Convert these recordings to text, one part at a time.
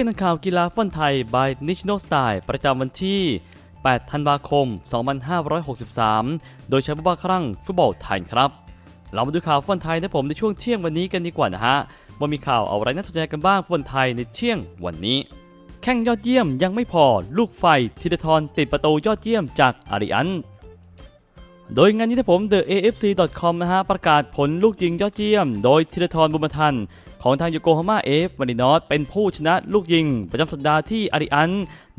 ที่ยงทันข่าวกีฬาฟุตบอลไทย by National Style ประจำวันที่ 8 ธันวาคม 2563 โดยใช้ผู้บ้าครั่งฟุตบอลไทยครับ เรามาดูข่าวฟุตบอลไทยนะผมในช่วงเที่ยงวันนี้กันดีกว่านะฮะ ว่ามีข่าวอะไรน่าสนใจกันบ้างฟุตบอลไทยในเที่ยงวันนี้ แข่งยอดเยี่ยมยังไม่พอลูกไฟธีรทรติดประตูยอดเยี่ยมจากอาริอัน โดยงานนี้นะผม The AFC.com นะฮะประกาศผลลูกยิงยอดเยี่ยม โดยธีรทรบุญมาทัน ของทางโยโกฮาม่าเอฟมารินอสเป็นผู้ชนะลูกยิง ประจำสัปดาห์ที่อาริอัน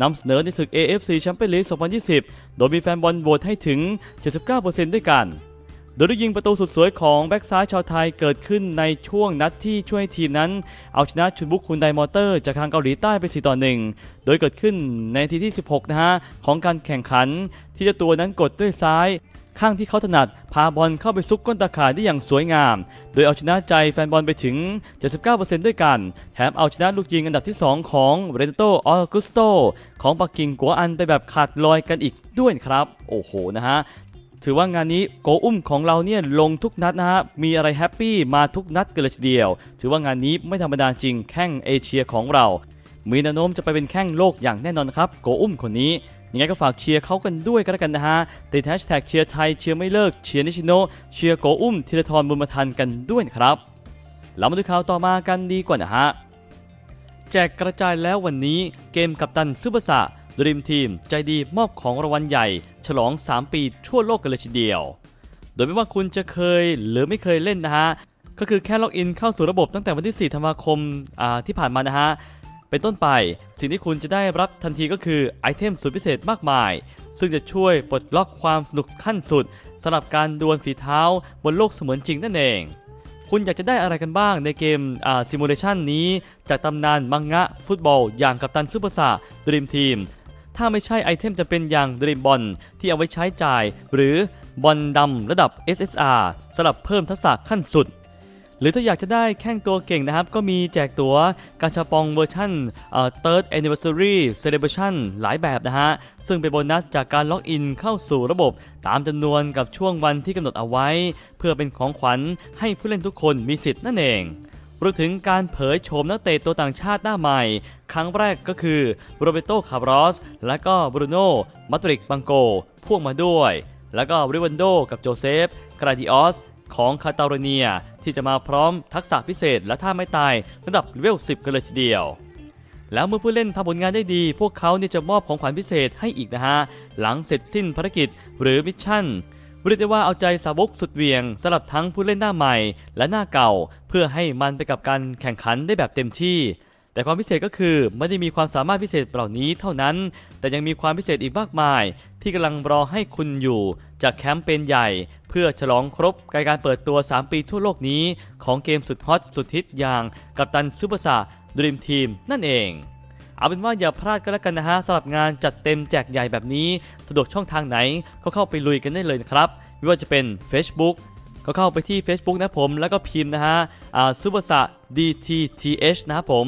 นำเสนอในศึก AFC แชมเปี้ยนลีก 2020 โดยมีแฟนบอลโหวตให้ถึง 79%ด้วยกันโดยลูกยิงประตูสุดสวยของแบ็กซ้ายชาวไทยเกิดขึ้นในช่วงนัดที่ช่วยทีมนั้น เอาชนะชุนบุกคุนไดมอเตอร์จากทางเกาหลีใต้ไป 4 ต่อ 1 โดยเกิดขึ้นในทีที่ 16 นะฮะ ของการแข่งขันที่เจ้าตัวนั้นกดด้วยซ้าย ข้างที่เขาถนัดพาบอลเข้าไปซุกก้นตาข่ายได้อย่างสวยงาม โดยเอาชนะใจแฟนบอลไปถึง 79%ด้วยกัน แถมเอาชนะลูกยิงอันดับที่ 2 ของเรนโตออกุสโตของปักกิ่งกัวอันไปแบบขาดลอยกันอีกด้วยครับ โอ้โหนะฮะถือว่างานนี้โกอุ้มของเราเนี่ยลงทุกนัดนะฮะ มีอะไรแฮปปี้มาทุกนัดกันเลยทีเดียว ถือว่างานนี้ไม่ธรรมดาจริงแข้งเอเชียของเรา มีแนวโน้มจะไปเป็นแข้งโลกอย่างแน่นอนครับ โกอุ้มคนนี้ ยังไงก็ฝากเชียร์เขากันด้วยกันแล้วกันนะฮะ ติดแฮชแท็กเชียร์ไทยเชียร์ไม่เลิกเชียร์นิชิโนเชียร์โกอุ้มธีรทรบุญมาทันกันด้วยนะครับเรามาดูข่าวต่อมากันดีกว่านะฮะแจกกระจายแล้ววันนี้เกมกัปตันซูเปอร์สะดรีมทีม ใจดีมอบของรางวัลใหญ่ ฉลอง 3 ปีทั่วโลกกันเลยทีเดียว โดยไม่ว่าคุณจะเคยหรือไม่เคยเล่นนะฮะ ก็คือแค่ล็อกอินเข้าสู่ระบบตั้งแต่วันที่ 4 ธันวาคมที่ผ่านมานะฮะ เป็นต้นไป สิ่งที่คุณจะได้รับทันทีก็คือไอเทมสุดพิเศษมากมาย ซึ่งจะช่วยปลดล็อกความสนุกขั้นสุดสำหรับการดวลฝีเท้าบนโลกเสมือนจริงนั่นเอง คุณอยากจะได้อะไรกันบ้างในเกมอ่าซิมูเลชันนี้ จากตำนานมังงะฟุตบอล อย่างกัปตันซูเปอร์สะดรีมทีมถ้าไม่ใช่ไอเทมจะเป็นอย่างดรีมบอลที่เอาไว้ใช้จ่าย หรือบอลดำระดับ SSR สำหรับเพิ่มทักษะขั้นสุด หรือถ้าอยากจะได้แข้งตัวเก่งนะครับ ก็มีแจกตัวกาชาปองเวอร์ชันเอ่อ third anniversary celebration หลายแบบนะฮะ ซึ่งเป็นโบนัสจากการล็อกอินเข้าสู่ระบบ ตามจำนวนกับช่วงวันที่กำหนดเอาไว้ เพื่อเป็นของขวัญให้ผู้เล่นทุกคนมีสิทธิ์นั่นเองรวมถึงการเผยโฉมนักเตะตัวต่างชาติหน้าใหม่ ครั้งแรกก็คือโรเบโตคาร์ลอส และก็บรูโน่มาตริกบังโกพ่วงมาด้วย แล้วก็ริวันโดกับโจเซฟกราดิออส ของคาตาโรเนียที่จะมาพร้อมทักษะพิเศษและท่าไม่ตายระดับเลเวล 10 กันเลยทีเดียว แล้วเมื่อผู้เล่นทำผลงานได้ดี พวกเขาเนี่ยจะมอบของขวัญพิเศษให้อีกนะฮะ หลังเสร็จสิ้นภารกิจหรือมิชชั่นเรียกได้ว่าเอาใจสาวกสุดเวียงสำหรับทั้งผู้เล่นหน้าใหม่ และหน้าเก่า เพื่อให้มันไปกับการแข่งขันได้แบบเต็มที่ แต่ความพิเศษก็คือไม่ได้มีความสามารถพิเศษเหล่านี้เท่านั้น แต่ยังมีความพิเศษอีกมากมาย ที่กำลังรอให้คุณอยู่จากแคมเปญใหญ่ เพื่อฉลองครบการเปิดตัว 3 ปีทั่วโลกนี้ ของเกมสุดฮอตสุดฮิตอย่างกัปตันซูเปอร์สะดรีมทีมนั่นเอง เอาเป็นว่าอย่าพลาดกันแล้วกันนะฮะสำหรับงานจัดเต็มแจกใหญ่แบบนี้ สะดวกช่องทางไหนก็เข้าไปลุยกันได้เลยนะครับไม่ว่าจะเป็น Facebook ก็เข้าไปที่ Facebook นะผมแล้วก็พิมพ์นะฮะซูเปอร์สะ DTTH นะครับผม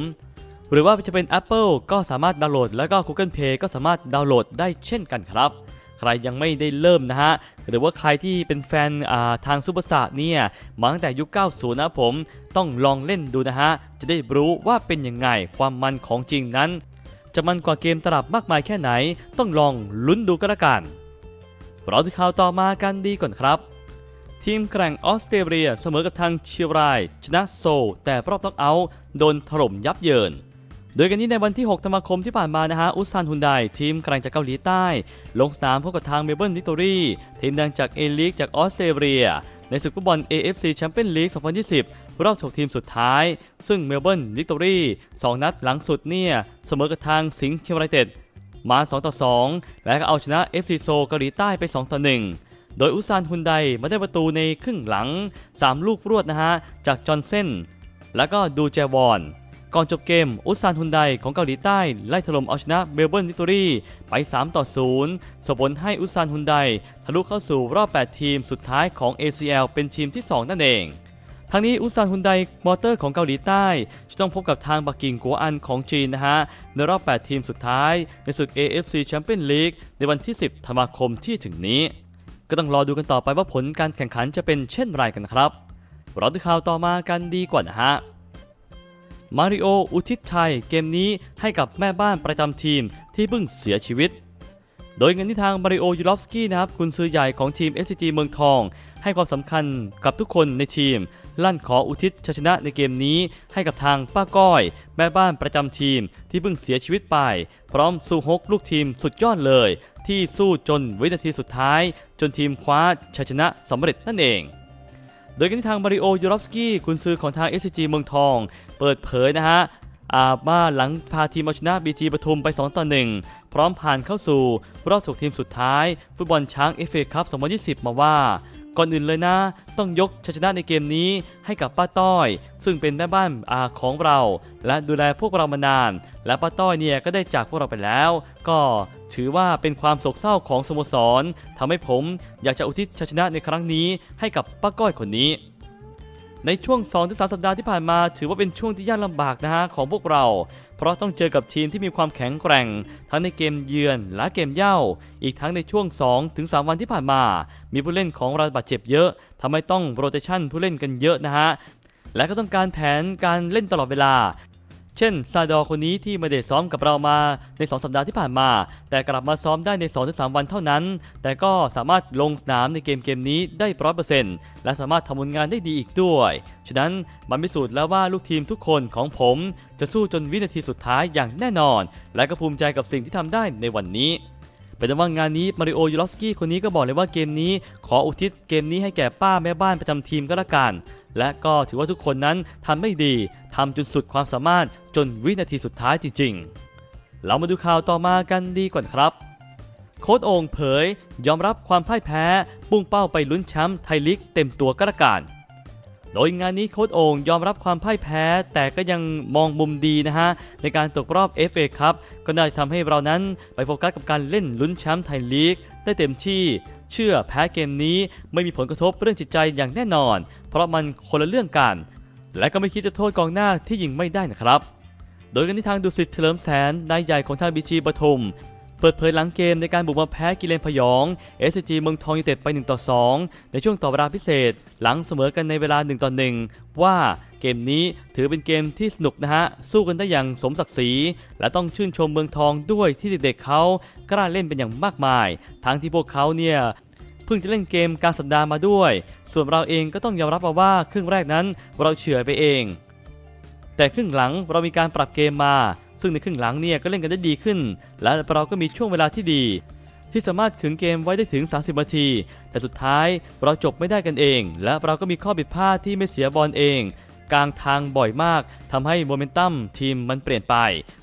หรือว่าจะเป็น Apple ก็สามารถดาวน์โหลด แล้วก็ Google Play ก็สามารถดาวน์โหลดได้เช่นกันครับ ใครยังไม่ได้เริ่มนะฮะ หรือว่าใครที่เป็นแฟนาทางซูเปอร์สะเนี่ยมาตั้งแต่ยุค 90 นะผมต้องลองเล่นดูนะฮะ จะได้รู้ว่าเป็นยังไงความมันของจริงนั้น จะมันกว่าเกมตลับมากมายแค่ไหน ต้องลองลุ้นดูก็แล้วกันเราที่ข่าวต่อมากันดีก่อนครับทีมแกร่งออสเตรเลียเสมอกับทางเชียงราย ชนะโซลแต่รอบน็อกเอาท์โดนถล่มยับเยิน โดยกันนี้ในวันที่ 6 ธันวาคมที่ผ่านมานะฮะ อุซานฮุนไดทีมแกร่งจากเกาหลีใต้ ลงสนามพบกับทางเมลเบิร์นวิกตอรี่ทีมดังจากเอลีกจากออสเตรเลีย ในศึกฟุตบอล AFC แชมเปี้ยนลีก 2020 รอบ 6 ทีมสุดท้าย ซึ่งเมลเบิร์นวิกตอรี่2นัดหลังสุดเนี่ย เสมอกับทางสิงห์เชียงรายเต็ดมา 2 ต่อ 2 และก็เอาชนะ FC โซเกาหลีใต้ไป 2 ต่อ 1 โดยอุซานฮุนไดมาได้ประตูในครึ่งหลัง 3 ลูกรวดนะฮะ จากจอห์นเซนแล้วก็ดูแจวอน ก่อนจบเกม อุซานฮุนไดของเกาหลีใต้ ไล่ถล่มเอาชนะเมลเบิร์นวิกตอรี่ไป 3 ต่อ 0ส่งผลให้อุซานฮุนไดทะลุเข้าสู่รอบ 8 ทีมสุดท้ายของ ACL เป็นทีมที่ 2 นั่นเองทั้งนี้อุซานฮุนไดมอเตอร์ของเกาหลีใต้ จะต้องพบกับทางปักกิ่งกัวอันของจีนนะฮะ ในรอบ 8 ทีมสุดท้าย ในศึก AFC Champions League ในวันที่ 10 ธันวาคมที่ถึงนี้ ก็ต้องรอดูกันต่อไปว่าผลการแข่งขันจะเป็นเช่นไรกันครับเราดูข่าวต่อมากันดีกว่านะฮะ มาริโอ อุทิศชัย เกมนี้ให้กับแม่บ้านประจำทีมที่เพิ่งเสียชีวิต โดยเงินที่ทางมาริโอ ยูรอฟสกี้นะครับ คุณซื้อใหญ่ของทีม SCG เมืองทอง ให้ความสำคัญกับทุกคนในทีม ลั่นขออุทิศชัยชนะในเกมนี้ให้กับทางป้าก้อย แม่บ้านประจำทีมที่เพิ่งเสียชีวิตไป พร้อมสู้ฮกลูกทีมสุดยอดเลย ที่สู้จนวินาทีสุดท้าย จนทีมคว้าชัยชนะสำเร็จนั่นเอง โดยกันที่ทางมาริโอยูรอฟสกี้คุณซื้อของทาง SCG เมืองทอง เปิดเผยนะฮะอามาหลังพาทีมเอาชนะ BG ปทุมไป 2 ต่อ 1 พร้อมผ่านเข้าสู่ รอบสุกทีมสุดท้าย ฟุตบอลช้าง FA คัพ2020 มาว่า ก่อนอื่นเลยนะ ต้องยกชัยชนะในเกมนี้ให้กับป้าต้อย ซึ่งเป็นแม่บ้านอาของเรา และดูแลพวกเรามานาน และป้าต้อยเนี่ยก็ได้จากพวกเราไปแล้ว ก็ ถือว่าเป็นความโศกเศร้าของสโมสรทำให้ผมอยากจะอุทิศชัยชนะในครั้งนี้ให้กับป้าก้อยคนนี้ ในช่วง 2-3 สัปดาห์ที่ผ่านมา ถือว่าเป็นช่วงที่ยากลำบากนะฮะของพวกเรา เพราะต้องเจอกับทีมที่มีความแข็งแกร่ง ทั้งในเกมเยือนและเกมเย่า อีกทั้งในช่วง 2-3 วันที่ผ่านมา มีผู้เล่นของเราบาดเจ็บเยอะทำให้ต้องโรเตชันผู้เล่นกันเยอะนะฮะและก็ต้องการแผนการเล่นตลอดเวลา เช่นซาดอร์คนนี้ที่ม่ได้ซ้อมกับเรามาใน 2 สัปดาห์ที่ผ่านมา แต่กลับมาซ้อมได้ใน 2-3 วันเท่านั้น แต่ก็สามารถลงสนามในเกมเกมนี้ได้ร้อยเปอร์เซ็นต์และสามารถทำผลงานได้ดีอีกด้วย ฉะนั้นมันพิสูจน์แล้วว่าลูกทีมทุกคนของผม จะสู้จนวินาทีสุดท้ายอย่างแน่นอน และก็ภูมิใจกับสิ่งที่ทำได้ในวันนี้เป็นว่างานนี้มาริโอยูรอฟสกี้คนนี้ก็บอกเลยว่าเกมนี้ ขออุทิศเกมนี้ให้แก่ป้าแม่บ้านประจำทีมก็แล้วกัน และก็ถือว่าทุกคนนั้นทำไม่ดีทำจนสุดความสามารถจนวินาทีสุดท้ายจริง ๆ เรามาดูข่าวต่อมากันดีกว่าครับ โค้ดองเผย ยอมรับความพ่ายแพ้ปุ่งเป้าไปลุ้นแชมป์ไทยลีกเต็มตัวก็แล้วกันโดยงานนี้โค้ดโอ่งยอมรับความพ่ายแพ้ แต่ก็ยังมองมุมดีนะฮะ ในการตกรอบ FA ครับ ก็น่าจะทำให้เรานั้นไปโฟกัสกับการเล่นลุ้นแชมป์ไทยลีกได้เต็มที่ เชื่อแพ้เกมนี้ไม่มีผลกระทบเรื่องจิตใจอย่างแน่นอน เพราะมันคนละเรื่องกัน และก็ไม่คิดจะโทษกองหน้าที่ยิงไม่ได้นะครับ โดยกันที่ทางดุสิตเฉลิมแสนนายใหญ่ของทางบีจีปทุมเปิดเผยหลังเกมในการบุกมาแพ้กิเลนพยอง SCG เมืองทองยูเต็ดไป 1 ต่อ 2 ในช่วงต่อเวลาพิเศษ หลังเสมอกันในเวลา 1 ต่อ 1 ว่าเกมนี้ถือเป็นเกมที่สนุกนะฮะ สู้กันได้อย่างสมศักดิ์ศรี และต้องชื่นชมเมืองทองด้วยที่เด็กๆเขากล้าเล่นเป็นอย่างมากมาย ทั้งที่พวกเขาเนี่ย เพิ่งจะเล่นเกมกลารสัปดาห์มาด้วย ส่วนเราเองก็ต้องยอมรับมาว่าครึ่งแรกนั้นเราเฉื่อยไปเอง แต่ครึ่งหลังเรามีการปรับเกมมา ซึ่งในครึ่งหลังเนี่ยก็เล่นกันได้ดีขึ้น และเราก็มีช่วงเวลาที่ดี ที่สามารถขึงเกมไว้ได้ถึง 30 นาที แต่สุดท้ายเราจบไม่ได้กันเอง และเราก็มีข้อผิดพลาดที่ไม่เสียบอลเองกลางทางบ่อยมากทำให้โมเมนตัมทีมมันเปลี่ยนไป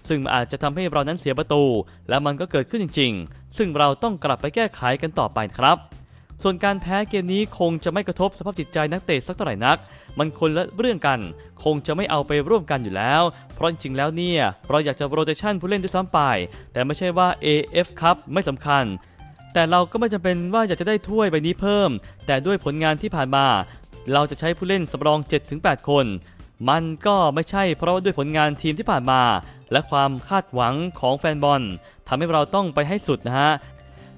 ซึ่งอาจจะทำให้เรานั้นเสียประตู และมันก็เกิดขึ้นจริง ๆ ซึ่งเราต้องกลับไปแก้ไขกันต่อไปครับ ส่วนการแพ้เกมนี้คงจะไม่กระทบสภาพจิตใจนักเตะสักเท่าไหร่นัก มันคนละเรื่องกัน คงจะไม่เอาไปร่วมกันอยู่แล้ว เพราะจริงๆแล้วเนี่ยเราอยากจะโรเตชันผู้เล่นด้วยซ้ำไป แต่ไม่ใช่ว่า AF ครับไม่สำคัญแต่เราก็ไม่จำเป็นว่าอยากจะได้ถ้วยใบนี้เพิ่ม แต่ด้วยผลงานที่ผ่านมา เราจะใช้ผู้เล่นสำรอง 7-8 คน มันก็ไม่ใช่เพราะว่าด้วยผลงานทีมที่ผ่านมา และความคาดหวังของแฟนบอลทำให้เราต้องไปให้สุดนะฮะ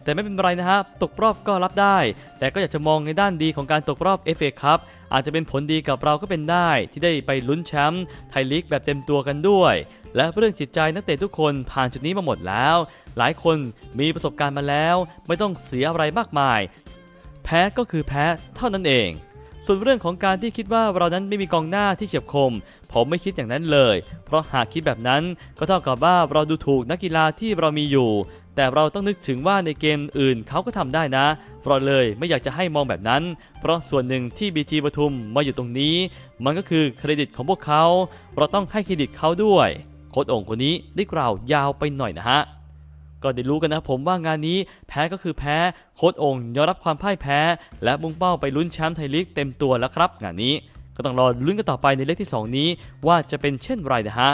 แต่ไม่เป็นไรนะฮะตกรอบก็รับได้ แต่ก็อยากจะมองในด้านดีของการตกรอบ FA ครับอาจจะเป็นผลดีกับเราก็เป็นได้ ที่ได้ไปลุ้นแชมป์ไทยลีกแบบเต็มตัวกันด้วย และเรื่องจิตใจนักเตะทุกคนผ่านจุดนี้มาหมดแล้ว หลายคนมีประสบการณ์มาแล้ว ไม่ต้องเสียอะไรมากมาย แพ้ก็คือแพ้เท่านั้นเองส่วนเรื่องของการที่คิดว่าเรานั้นไม่มีกองหน้าที่เฉียบคม ผมไม่คิดอย่างนั้นเลย เพราะหากคิดแบบนั้นก็เท่ากับว่าเราดูถูกนักกีฬาที่เรามีอยู่ แต่เราต้องนึกถึงว่าในเกมอื่นเขาก็ทำได้นะเราเลยไม่อยากจะให้มองแบบนั้น เพราะส่วนหนึ่งที่ BG ปทุมมาอยู่ตรงนี้ มันก็คือเครดิตของพวกเขา เราต้องให้เครดิตเขาด้วยโค้ดองคนนี้ได้กล่าวยาวไปหน่อยนะฮะก็ได้รู้กันนะผมว่างานนี้แพ้ก็คือแพ้โค้ดองยอมรับความพ่ายแพ้ และมุ่งเป้าไปลุ้นแชมป์ไทยลีกเต็มตัวแล้วครับ งานนี้ก็ต้องรอลุ้นกันต่อไปในเลขที่ 2 นี้ว่าจะเป็นเช่นไรนะฮะ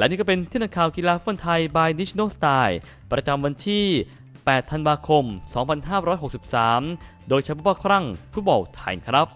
และนี่ก็เป็นที่นักข่าวกีฬาฟุตบอลไทย by National Style ประจำวันที่ 8 ธันวาคม 2563 โดยเฉพาะครั้งฟุตบอลไทยครับ